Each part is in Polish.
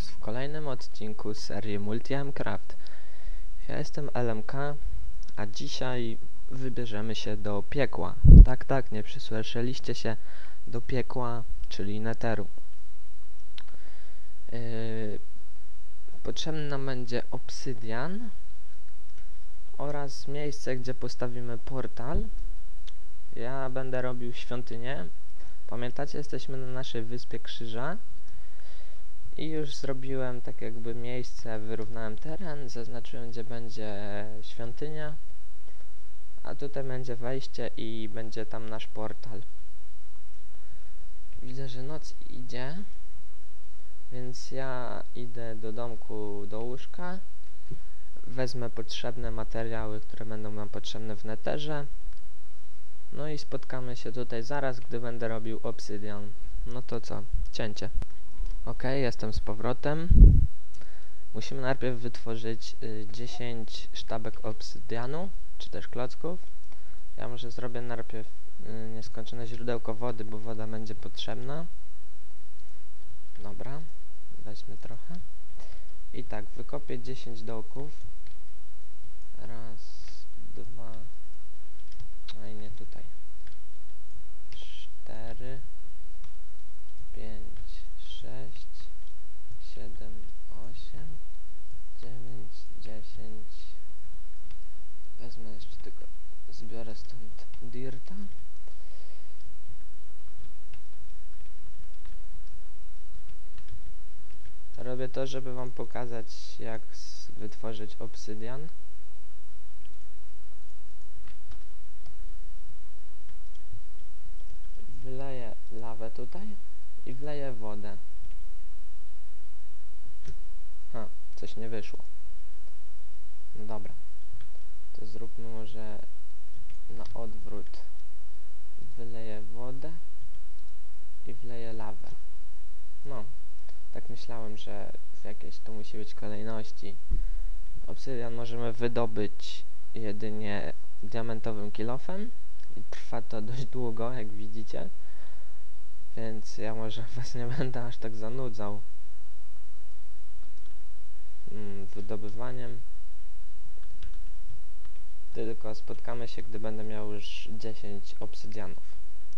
Was w kolejnym odcinku serii Multi Craft. Ja jestem LMK, a dzisiaj wybierzemy się do piekła. Tak, tak, nie przysłyszeliście się do piekła, czyli neteru. Yy, potrzebny nam będzie obsydian oraz miejsce, gdzie postawimy portal. Ja będę robił świątynię. Pamiętacie, jesteśmy na naszej wyspie Krzyża. I już zrobiłem tak jakby miejsce, wyrównałem teren, zaznaczyłem gdzie będzie świątynia, a tutaj będzie wejście i będzie tam nasz portal. Widzę, że noc idzie, więc ja idę do domku, do łóżka, wezmę potrzebne materiały, które będą nam potrzebne w neterze, no i spotkamy się tutaj zaraz, gdy będę robił obsydian. No to co? Cięcie. Ok, jestem z powrotem. Musimy najpierw wytworzyć y, 10 sztabek obsydianu, czy też klocków. Ja może zrobię najpierw y, nieskończone źródełko wody, bo woda będzie potrzebna. Dobra, weźmy trochę. I tak, wykopię 10 dołków. Raz, dwa, no i nie tutaj. Cztery, osiem, dziewięć, dziesięć. Wezmę jeszcze tylko, zbiorę stąd dirta. Robię to, żeby wam pokazać, jak wytworzyć obsydian. Wleję lawę tutaj i wleję wodę. A, coś nie wyszło. No dobra. To zróbmy może na odwrót. Wyleję wodę i wleję lawę. No, tak myślałem, że w jakiejś to musi być kolejności. Obsydian możemy wydobyć jedynie diamentowym kilofem i trwa to dość długo, jak widzicie. Więc ja może was nie będę aż tak zanudzał wydobywaniem. Tylko spotkamy się, gdy będę miał już 10 obsydianów.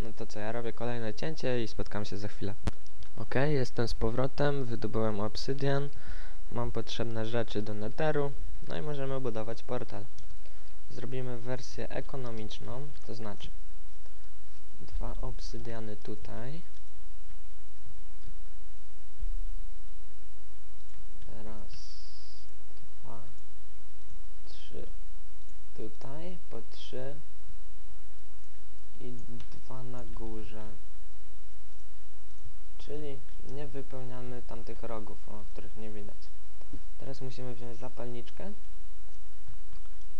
No to co, ja robię kolejne cięcie i spotkamy się za chwilę. Ok, jestem z powrotem, wydobyłem obsydian, mam potrzebne rzeczy do neteru, no i możemy budować portal. Zrobimy wersję ekonomiczną, to znaczy dwa obsydiany tutaj. Raz, dwa, trzy. Tutaj po trzy i dwa na górze. Czyli nie wypełniamy tamtych rogów, o, których nie widać. Teraz musimy wziąć zapalniczkę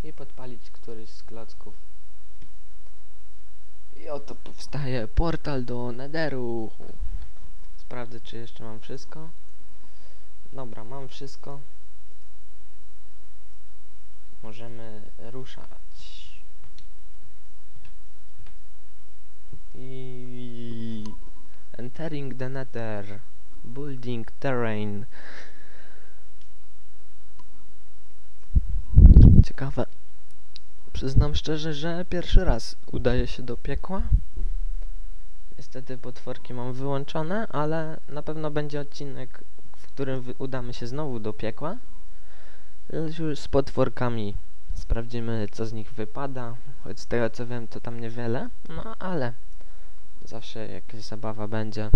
i podpalić któryś z klocków. I oto powstaje portal do Netheru. Sprawdzę, czy jeszcze mam wszystko. Dobra, mam wszystko. Możemy ruszać. I entering the Nether. Building terrain. Ciekawe. Przyznam szczerze, że pierwszy raz udaje się do piekła. Niestety potworki mam wyłączone, ale na pewno będzie odcinek, w którym udamy się znowu do piekła. Już z potworkami sprawdzimy, co z nich wypada. Choć z tego co wiem, to tam niewiele. No ale zawsze jakaś zabawa będzie.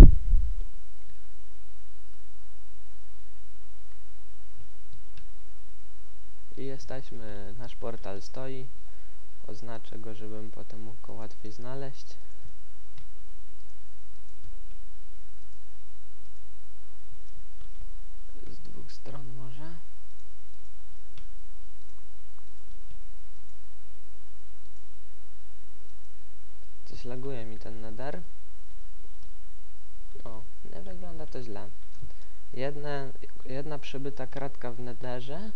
I jesteśmy, nasz portal stoi. Oznaczę go, żebym potem mógł go łatwiej znaleźć. Z dwóch stron może. Coś laguje mi ten nether. O, nie wygląda to źle. Jedne, jedna przybyta kratka w netherze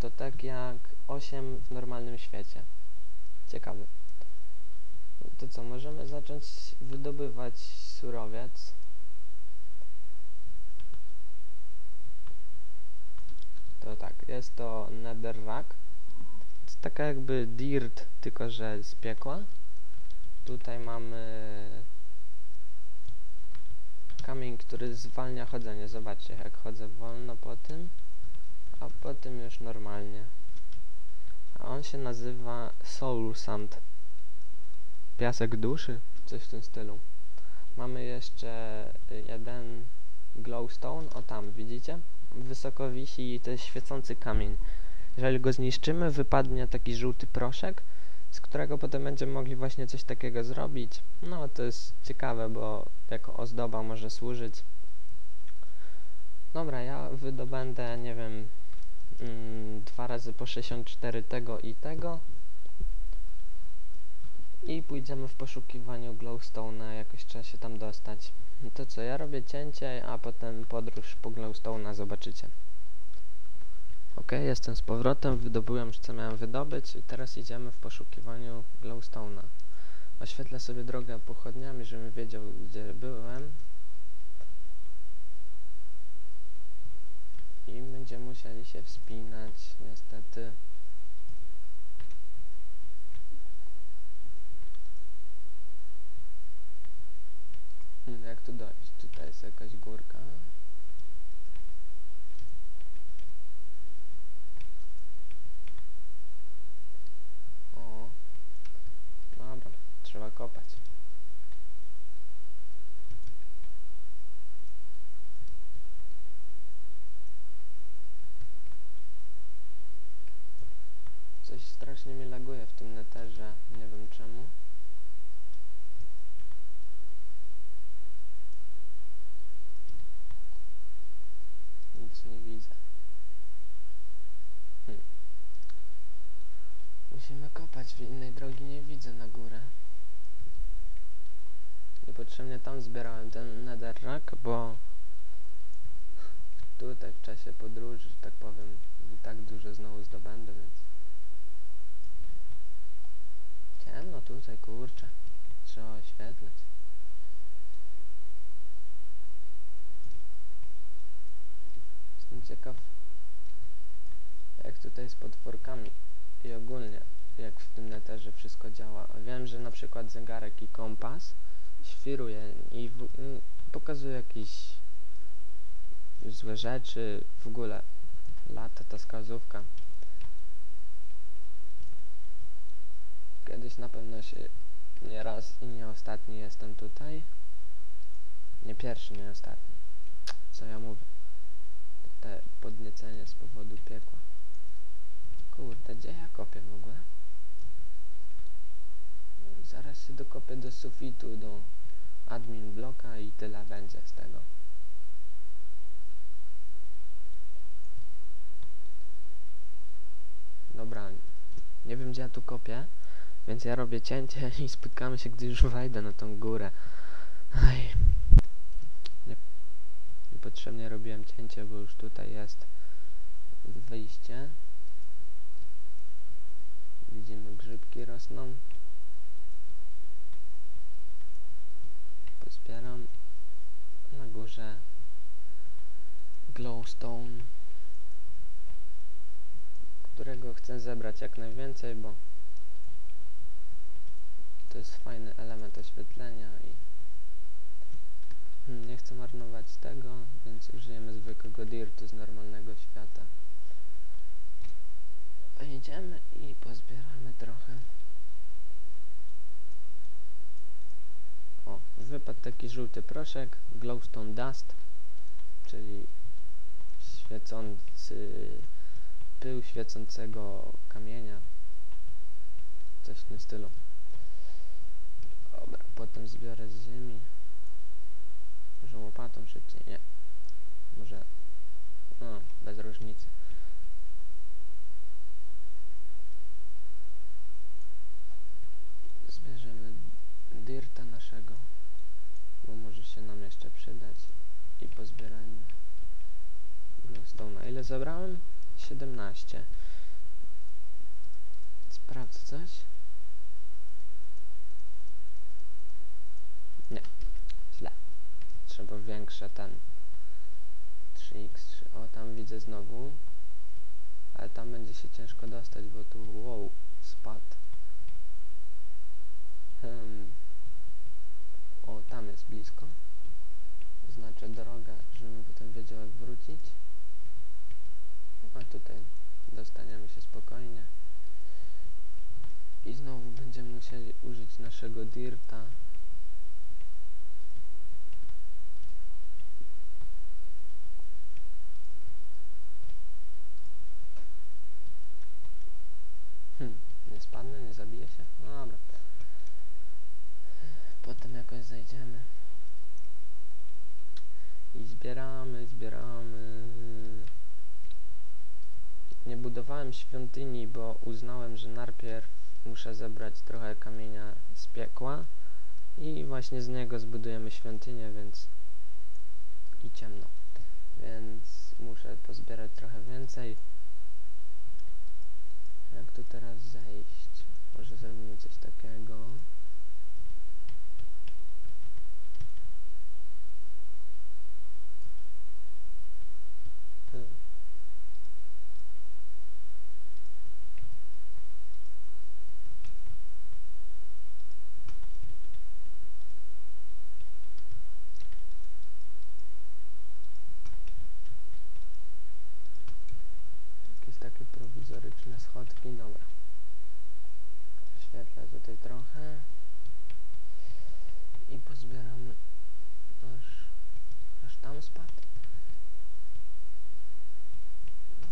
to tak jak 8 w normalnym świecie. Ciekawe. To co, możemy zacząć wydobywać surowiec. to tak, jest to netherrack. To taka jakby dirt, tylko że z piekła. Tutaj mamy kamień, który zwalnia chodzenie. Zobaczcie, jak chodzę wolno po tym, a po tym już normalnie. A on się nazywa Soul Sand. Piasek duszy, coś w tym stylu. Mamy jeszcze jeden glowstone, o tam, widzicie? Wysoko wisi jest świecący kamień. Jeżeli go zniszczymy, wypadnie taki żółty proszek, z którego potem będziemy mogli właśnie coś takiego zrobić. No, to jest ciekawe, bo jako ozdoba może służyć. Dobra, ja wydobędę, nie wiem, mm, dwa razy po 64 tego i tego. I pójdziemy w poszukiwaniu glowstone'a, jakoś trzeba się tam dostać. To co, ja robię cięcie, a potem podróż po glowstone'a zobaczycie. Jestem z powrotem, wydobyłem co miałem wydobyć i teraz idziemy w poszukiwaniu glowstone'a. Oświetlę sobie drogę pochodniami, żebym wiedział gdzie byłem. I będziemy musieli się wspinać, niestety. Hmm, jak tu dojść? Tutaj jest jakaś górka. O. Dobra, trzeba kopać. Coś strasznie mi laguje w tym neterze, nie wiem czemu. Nic nie widzę. Hm. Musimy kopać, w innej drogi nie widzę na górę. Niepotrzebnie tam zbierałem ten netherrack, bo tutaj w czasie podróży, że tak powiem, i tak dużo znowu zdobędę, więc ciemno tutaj, kurczę, trzeba oświetlać. Jestem ciekaw, jak tutaj z potworkami i ogólnie, jak w tym neterze wszystko działa. Wiem, że na przykład zegarek i kompas świruje i w, pokazuje jakieś złe rzeczy, w ogóle lata ta wskazówka. Kiedyś na pewno się nie raz i nie ostatni jestem tutaj. Nie pierwszy, nie ostatni. Co ja mówię? Te podniecenie z powodu piekła. Kurde, gdzie ja kopię w ogóle? Zaraz się dokopię do sufitu, do admin bloka i tyle będzie z tego. Dobra, nie wiem gdzie ja tu kopię, więc ja robię cięcie i spotkamy się, gdy już wejdę na tą górę. Aj. Nie, niepotrzebnie robiłem cięcie, bo już tutaj jest wyjście. Widzimy grzybki rosną. Pozbieram na górze glowstone, którego chcę zebrać jak najwięcej, bo to jest fajny element oświetlenia i hmm, nie chcę marnować tego, więc użyjemy zwykłego dirtu z normalnego świata. Wejdziemy i pozbieramy trochę. O, wypadł taki żółty proszek, glowstone dust, czyli świecący pył świecącego kamienia. Coś w tym stylu. Dobra, potem zbiorę z ziemi. Może łopatą szybciej, nie. Może, no, bez różnicy. Zbierzemy dirta naszego, bo może się nam jeszcze przydać i pozbierajmy glowstone'a. Ile zebrałem? 17. Sprawdzę coś. Nie, źle. Trzeba większe ten 3x. O, tam widzę znowu Ale tam będzie się ciężko dostać, bo tu wow, spad. Hmm. O, tam jest blisko. Znaczę drogę, żebym potem wiedział jak wrócić. A tutaj dostaniemy się spokojnie. I znowu będziemy musieli użyć naszego dirta. Hmm, nie spadnę, nie zabiję się. No dobra. Potem jakoś zajdziemy. I zbieramy, zbieramy. Nie budowałem świątyni, bo uznałem, że najpierw muszę zebrać trochę kamienia z piekła i właśnie z niego zbudujemy świątynię, więc i ciemno. Więc muszę pozbierać trochę więcej. Tu teraz zejść? Może zrobimy coś takiego. Hmm. Jakieś takie prowizoryczne schodki, dobra. Świetlę tutaj trochę. I pozbieramy aż, aż tam spadł.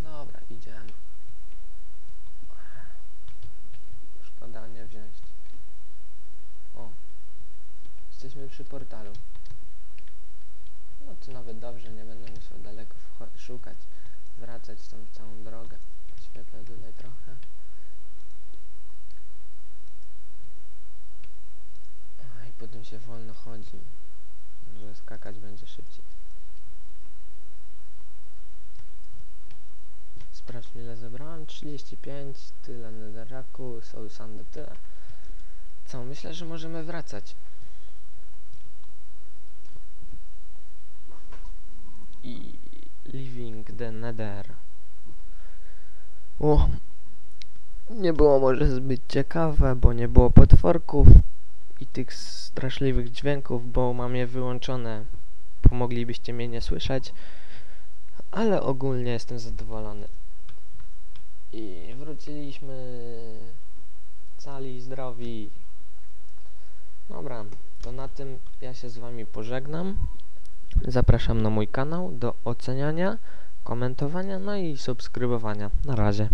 No dobra, idziemy. Szkoda nie wziąć. O, jesteśmy przy portalu. No to nawet dobrze, nie będę musiał daleko szukać, wracać tą całą drogę. Świetlę tutaj trochę. A i potem się wolno chodzi, że skakać będzie szybciej. Sprawdźmy ile zebrałem. 35, tyle netherraku, soul sandy tyle. Co, myślę, że możemy wracać. I living the nether. O, nie było może zbyt ciekawe, bo nie było potworków i tych straszliwych dźwięków, bo mam je wyłączone. Pomoglibyście mnie nie słyszeć, ale ogólnie jestem zadowolony. I wróciliśmy cali, zdrowi. Dobra, to na tym ja się z wami pożegnam. Zapraszam na mój kanał do oceniania, komentowania, no i subskrybowania. Na razie.